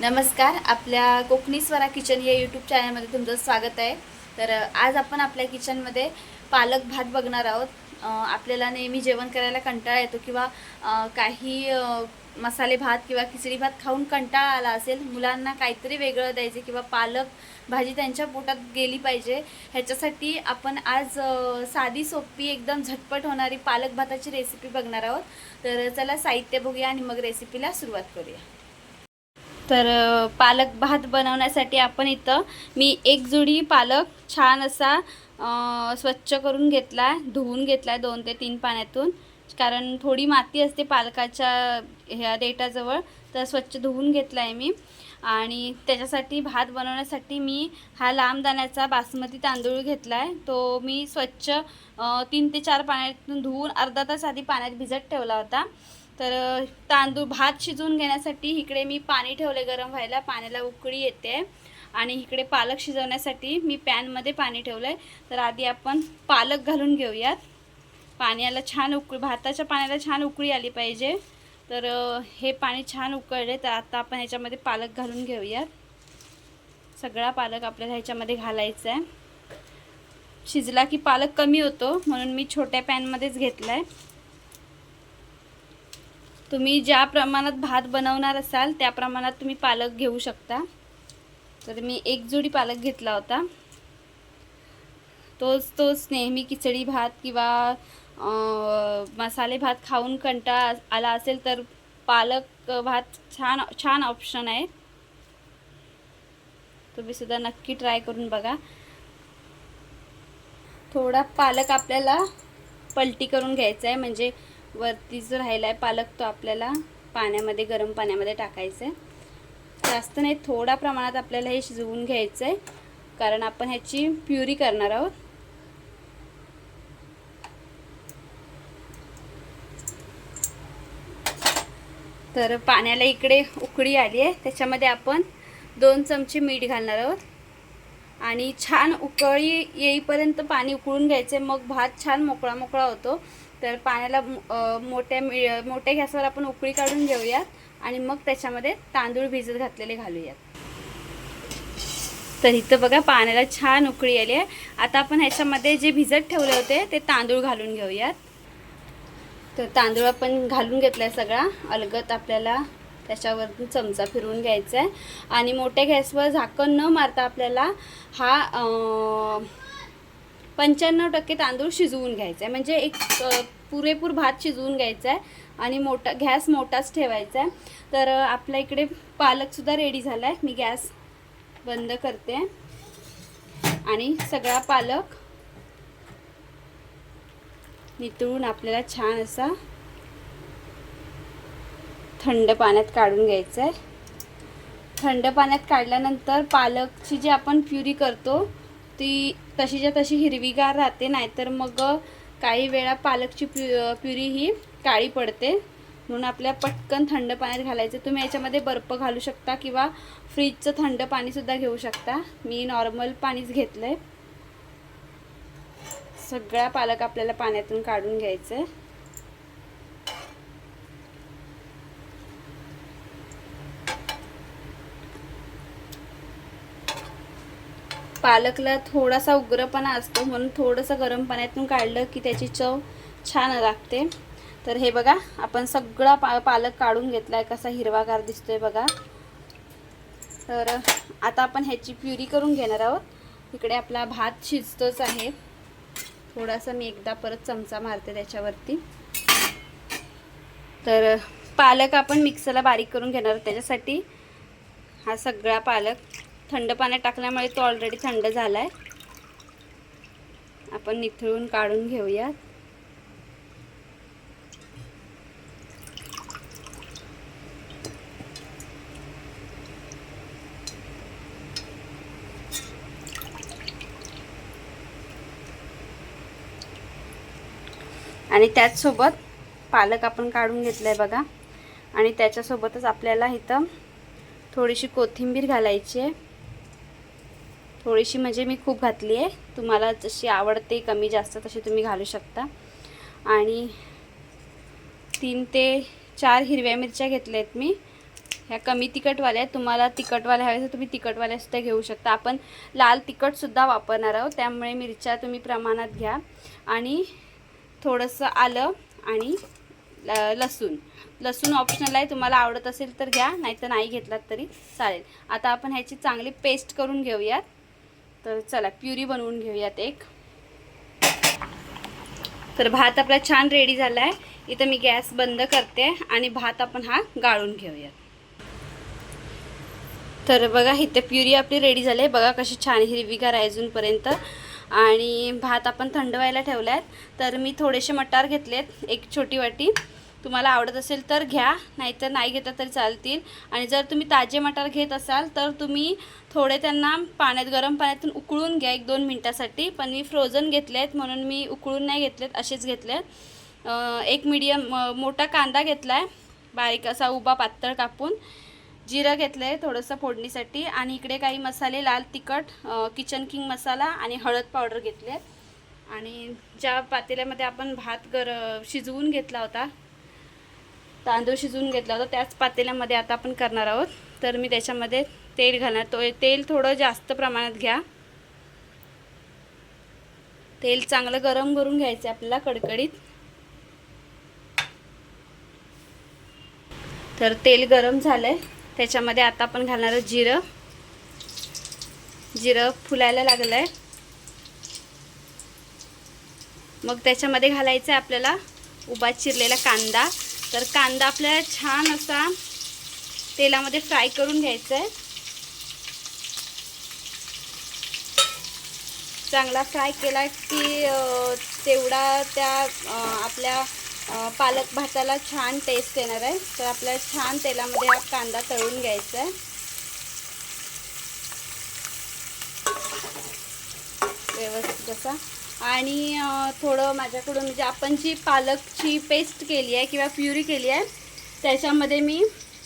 नमस्कार आपल्या कोकणी स्वरा किचन या यूट्यूब चॅनलमध्ये तुमचं स्वागत आहे. तर आज आपण आपल्या किचनमध्ये पालक भात बघणार आहोत. आपल्याला नेहमी जेवण करायला कंटाळा येतो किंवा काही मसाले भात किंवा खिचडी भात खाऊन कंटाळा आला असेल मुलांना काहीतरी वेगळं द्यायचे किंवा पालक भाजी त्यांच्या पोटात गेली पाहिजे ह्याच्यासाठी आपण आज साधी सोपी एकदम झटपट होणारी पालक भाताची रेसिपी बघणार आहोत. तर चला साहित्य बघूया आणि मग रेसिपीला सुरुवात करूया. तर पालक भात बनवण्यासाठी आपण इथं मी एक जुडी पालक छान असा स्वच्छ करून घेतला आहे धुवून घेतला आहे दोन ते तीन पाण्यातून. कारण थोडी माती असते पालकाच्या ह्या देटाजवळ तर स्वच्छ धुवून घेतला आहे मी. आणि त्याच्यासाठी भात बनवण्यासाठी मी हा लांब दाण्याचा बासमती तांदूळ घेतला आहे तो मी स्वच्छ तीन ते चार पाण्यातून धुवून अर्धा तास आधी पाण्यात भिजत ठेवला होता. तर तांदूळ भात शिजवून घेण्यासाठी इकडे मी पाणी ठेवले गरम व्हायला. पाण्याला उकळी येते. आणि इकडे पालक शिजवण्यासाठी मी पॅनमध्ये पाणी ठेवलं आहे तर आधी आपण पालक घालून घेऊयात. पाण्याला छान उकळी भाताच्या पाण्याला छान उकळी आली पाहिजे. तर हे पाणी छान उकळले तर आता आपण ह्याच्यामध्ये पालक घालून घेऊयात. सगळा पालक आपल्याला ह्याच्यामध्ये घालायचा आहे शिजला की पालक कमी होतो म्हणून मी छोट्या पॅनमध्येच घेतला आहे तुम्ही ज्या प्रमाणात भात बनवणार असाल त्या प्रमाणात तुम्ही पालक घेऊ शकता. तर मी एक जोडी पालक घेतला होता. तोच तोच नेहमी खिचडी भात किंवा मसाले भात खाऊन कंटाळा आला असेल तर पालक भात छान छान ऑप्शन आहे. तुम्ही सुद्धा नक्की ट्राय करून बघा. थोडा पालक आपल्याला पलटी करून घ्यायचा आहे. म्हणजे वरती जो राहिला आहे पालक तो आपल्याला पाण्यामध्ये गरम पाण्यामध्ये टाकायचा आहे जास्त नाही थोडा प्रमाणात आपल्याला हे शिजवून घ्यायचं आहे कारण आपण ह्याची प्युरी करणार आहोत. तर पाण्याला इकडे उकळी आली आहे. त्याच्यामध्ये आपण दोन चमचे मीठ घालणार आहोत. आणि छान उकळी येईपर्यंत पाणी उकळून घ्यायचे मग भात छान मोकळा मोकळा होतो. तर पाण्याला मोठ्या मोठ्या गॅसवर आपण उकळी काढून घेऊयात आणि मग त्याच्यामध्ये तांदूळ भिजत घातलेले घालूयात. तर इथं बघा पाण्याला छान उकळी आली आहे. आता आपण ह्याच्यामध्ये जे भिजत ठेवले होते ते तांदूळ घालून घेऊयात. तर तांदूळ आपण घालून घेतला आहे सगळा. अलगत आपल्याला त्याच्यावरतून चमचा फिरवून घ्यायचा आहे आणि मोठ्या गॅसवर झाकण न मारता आपल्याला हा पंच्याण्णव टक्के तांदूळ शिजवून घ्यायचा आहे म्हणजे एक पुरेपूर भात शिजवून घ्यायचा आहे आणि मोठा गॅस मोठाच ठेवायचा आहे तर आपल्या इकडे पालकसुद्धा रेडी झाला आहे मी गॅस बंद करते. आणि सगळा पालक नितळून आपल्याला छान असा थंड पाण्यात काढून घ्यायचं आहे थंड पाण्यात काढल्यानंतर पालकची जी आपण प्युरी करतो ती तशीच्या तशी हिरवीगार राहते नाहीतर मग काही वेळा पालकची प्यु प्युरी ही काळी पडते. म्हणून आपल्या पटकन थंड पाण्यात घालायचं. तुम्ही याच्यामध्ये बर्फ घालू शकता किंवा फ्रीजचं थंड पाणीसुद्धा घेऊ शकता. मी नॉर्मल पाणीच घेतलं आहे सगळा पालक आपल्याला पाण्यातून काढून घ्यायचं आहे पालकला थोडासा उग्रपणा असतो म्हणून थोडंसं गरम पाण्यातून काढलं की त्याची चव छान लागते. तर हे बघा आपण सगळा पा पालक काढून घेतला आहे कसा हिरवागार दिसतो आहे बघा. तर आता आपण ह्याची प्युरी करून घेणार आहोत. इकडे आपला भात शिजतोच आहे. थोडासा मी एकदा परत चमचा मारते त्याच्यावरती. तर पालक आपण मिक्सरला बारीक करून घेणार आहोत त्याच्यासाठी. हा सगळा पालक. थंड पाण्यात टाकल्यामुळे तो ऑलरेडी थंड झाला आहे आपण निथळून काढून घेऊयात. आणि त्याचसोबत पालक आपण काढून घेतलं आहे बघा. आणि त्याच्यासोबतच आपल्याला इथं थोडीशी कोथिंबीर घालायची आहे. थोडीशी म्हणजे मी खूप घातली आहे. तुम्हाला जशी आवडते कमी जास्त तशी तुम्ही घालू शकता. आणि तीन ते चार हिरव्या मिरच्या घेतल्या आहेत मी. ह्या कमी तिखटवाल्या आहेत. तुम्हाला तिखटवाल्या हव्या तर तुम्ही तिखटवाल्यासुद्धा घेऊ शकता. आपण लाल तिखटसुद्धा वापरणार आहोत. त्यामुळे मिरच्या तुम्ही प्रमाणात घ्या. आणि थोडंसं आलं आणि लसूण. लसूण ऑप्शनल आहे. तुम्हाला आवडत असेल तर घ्या. नाहीतर नाही घेतलात तरी चालेल. आता आपण ह्याची चांगली पेस्ट करून घेऊयात. तर चला प्युरी बनवून घेऊयात एक. तर भात आपला छान रेडी झाला आहे इथं मी गॅस बंद करते आणि भात आपण हा गाळून घेऊयात. तर बघा इथे प्युरी आपली रेडी झाली आहे. बघा कशी छान हिरवीगार आहे अजूनपर्यंत. आणि भात आपण थंड व्हायला ठेवला आहे तर मी थोडेसे मटार घेतलेत एक छोटी वाटी. तुम्हाला आवडत असेल तर घ्या नाहीतर नाही घेता तरी चालतील. आणि जर तुम्ही ताजे मटार घेत असाल तर तुम्ही थोडे त्यांना पाण्यात गरम पाण्यातून उकळून घ्या एक दोन मिनटासाठी. पण मी फ्रोझन घेतले आहेत म्हणून मी उकळून नाही घेतलेत असेच घेतले एक मीडियम मोठा कांदा घेतला आहे बारीक असा उभा पातळ कापून. जिरं घेतलं आहे थोडंसं फोडणीसाठी. आणि इकडे काही मसाले लाल तिखट किचन किंग मसाला आणि हळद पावडर घेतली आहे आणि ज्या पातेल्यामध्ये आपण भात गर शिजवून घेतला होता तांदूळ शिजवून घेतला होता. त्याच पातेल्यामध्ये आता आपण करणार आहोत. तर मी त्याच्यामध्ये तेल घालणार. तो तेल थोडं जास्त प्रमाणात घ्या. तेल चांगलं गरम करून घ्यायचं आहे आपल्याला कडकडीत. तर तेल गरम झालंय. त्याच्यामध्ये आता आपण घालणार आहोत जिरं. जिरं फुलायला लागलं आहे मग त्याच्यामध्ये घालायचं आहे आपल्याला उभा चिरलेला कांदा. तर कांदा आपल्याला छान असा तेलामध्ये फ्राय करून घ्यायचा आहे चांगला फ्राय केला की तेवढा त्या आपल्या पालक भाताला छान टेस्ट येणार आहे. तर आपल्याला छान तेलामध्ये हा कांदा तळून घ्यायचा आहे व्यवस्थित असा. आणि थोडं माझ्याकडून म्हणजे आपण जी पालकची पेस्ट केली आहे किंवा प्युरी केली आहे त्याच्यामध्ये मी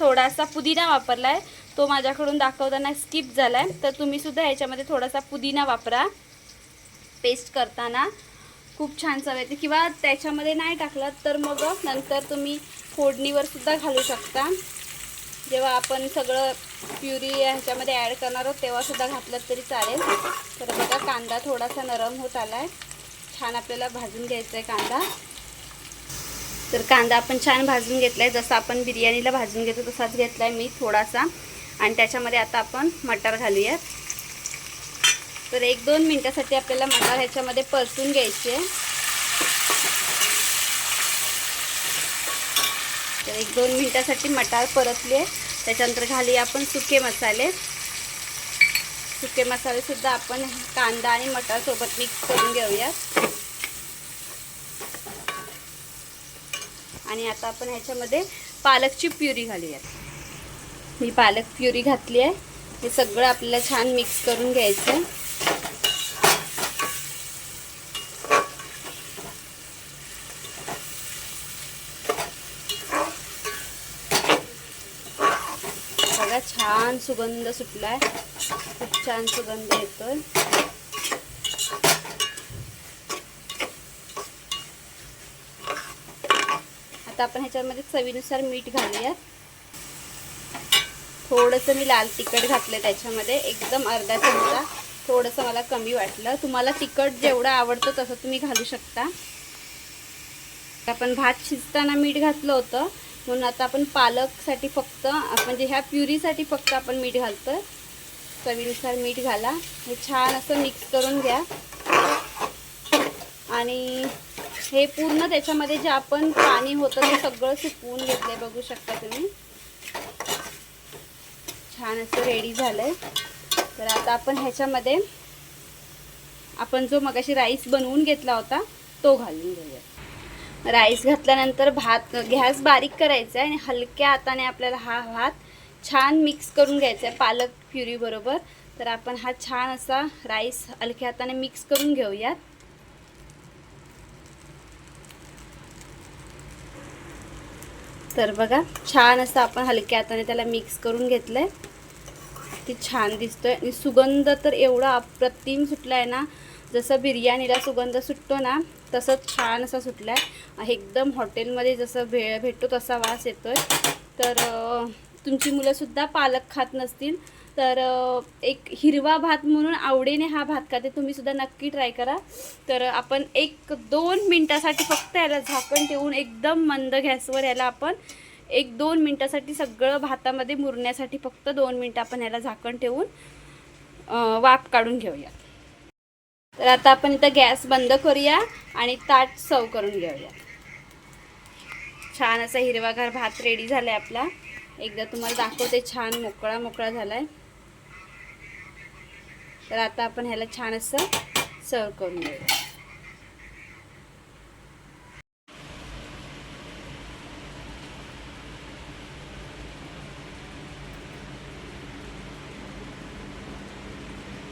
थोडासा पुदिना वापरला आहे. तो माझ्याकडून दाखवताना स्किप झाला आहे. तर तुम्हीसुद्धा ह्याच्यामध्ये थोडासा पुदिना वापरा. पेस्ट करताना खूप छान चव येते. किंवा त्याच्यामध्ये नाही टाकलं तर मग नंतर तुम्ही फोडणीवर सुद्धा घालू शकता. जेव्हा आपण सगळं प्युरी ह्याच्यामध्ये ॲड करणार आहोत तेव्हासुद्धा घातलं तरी चालेल. तर बघा कांदा थोडासा नरम होत आला आहे छान आपल्याला भाजून घ्यायचा आहे कांदा. तर कांदा आपण छान भाजून घेतला आहे जसं आपण बिर्याणीला भाजून घेतो तसाच घेतला आहे मी थोडासा. आणि त्याच्यामध्ये आता आपण मटार घालूयात. तर एक दोन मिनटासाठी आपल्याला मटार ह्याच्यामध्ये परतून घ्यायचे आहे. तर एक दोन मिनटासाठी मटार परतले त्याच्यानंतर घालूया आपण सुके मसाले. सुके मसालेसुद्धा आपण कांदा आणि मटारसोबत मिक्स करून घेऊयात. आणि आता आपण ह्याच्यामध्ये पालकची प्युरी घालूयात. मी पालक प्युरी घातली आहे. हे सगळं आपल्याला छान मिक्स करून घ्यायचं आहे. बघा छान सुगंध सुटलाय. खूप छान सुगंध येतोय. आता आपण ह्याच्यामध्ये चवीनुसार मीठ घालूयात. थोडंसं मी लाल तिखट घातलं त्याच्यामध्ये. एकदम अर्धा चमचा. थोडंसं मला कमी वाटलं. तुम्हाला तिखट जेवढं आवडतं तसं तुम्ही घालू शकता. आपण भात शिजताना मीठ घातलं होतं. म्हणून आता आपण पालकसाठी फक्त म्हणजे ह्या प्युरीसाठी फक्त आपण मीठ घालतो चवीनुसार मीठ घाला. हे छान असं मिक्स करून घ्या. आणि हे पूर्ण त्याच्यामध्ये जे आपण पाणी होतं ते सगळं सुकवून घेतलं आहे बघू शकता तुम्ही. छान असं रेडी झालंय. तर आता आपण ह्याच्यामध्ये आपण जो मगाशी राईस बनवून घेतला होता तो घालून घेऊया राईस घातल्यानंतर भात गॅस बारीक करायचा आहे आणि हलक्या हाताने आपल्याला हा भात छान मिक्स करून घ्यायचा आहे पालक प्युरी बरोबर. तर आपण हा छान असा राईस हलक्या हाताने मिक्स करून घेऊयात. तर बघा छान असं आपण हलक्या हाताने त्याला मिक्स करून घेतलं आहे ती छान दिसतोय आणि सुगंध तर एवढा अप्रतिम सुटला आहे ना जसं बिर्याणीला सुगंध सुटतो ना तसंच छान असा सुटला आहे एकदम हॉटेलमध्ये जसं भे भेटतो तसा वास येतो आहे तर तुमची मुलंसुद्धा पालक खात नसतील तर एक हिरवा भात म्हणून आवडीने हा भात खाते तुम्हीसुद्धा नक्की ट्राय करा. तर आपण एक दोन मिनटासाठी फक्त याला झाकण ठेवून एकदम मंद गॅसवर याला आपण एक दोन मिनटासाठी सगळं भातामध्ये मुरण्यासाठी फक्त दोन मिनटं आपण याला झाकण ठेवून वाफ काढून घेऊया तर आता आपण इथं गॅस बंद करूया आणि ताट सर्व करून घेऊया. छान असा हिरवागार भात रेडी झालाय आपला. एकदा तुम्हाला दाखवते छान मोकळा मोकळा झाला आहे तर आता आपण ह्याला छान असं सर्व करून घेऊया.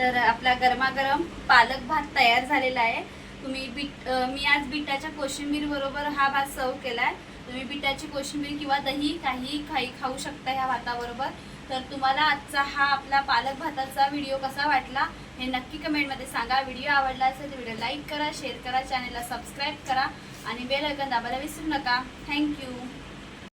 तर आपला गरमागरम पालक भात तयार झालेला आहे. तुम्ही बीट मी आज बिटाच्या कोशिंबीर बरोबर हा भात सर्व आहे तुम्ही बिटाची कोशिंबीर किंवा दही काही खाई खाऊ शकता ह्या भाताबरोबर तर तुम्हाला आजचा हा आपला पालक भाताचा व्हिडिओ कसा वाटला हे नक्की कमेंटमध्ये सांगा. व्हिडिओ आवडला असेल तर व्हिडिओ लाईक करा शेअर करा चॅनलला सबस्क्राईब करा आणि बेल ऐकन दाबायला विसरू नका. थँक्यू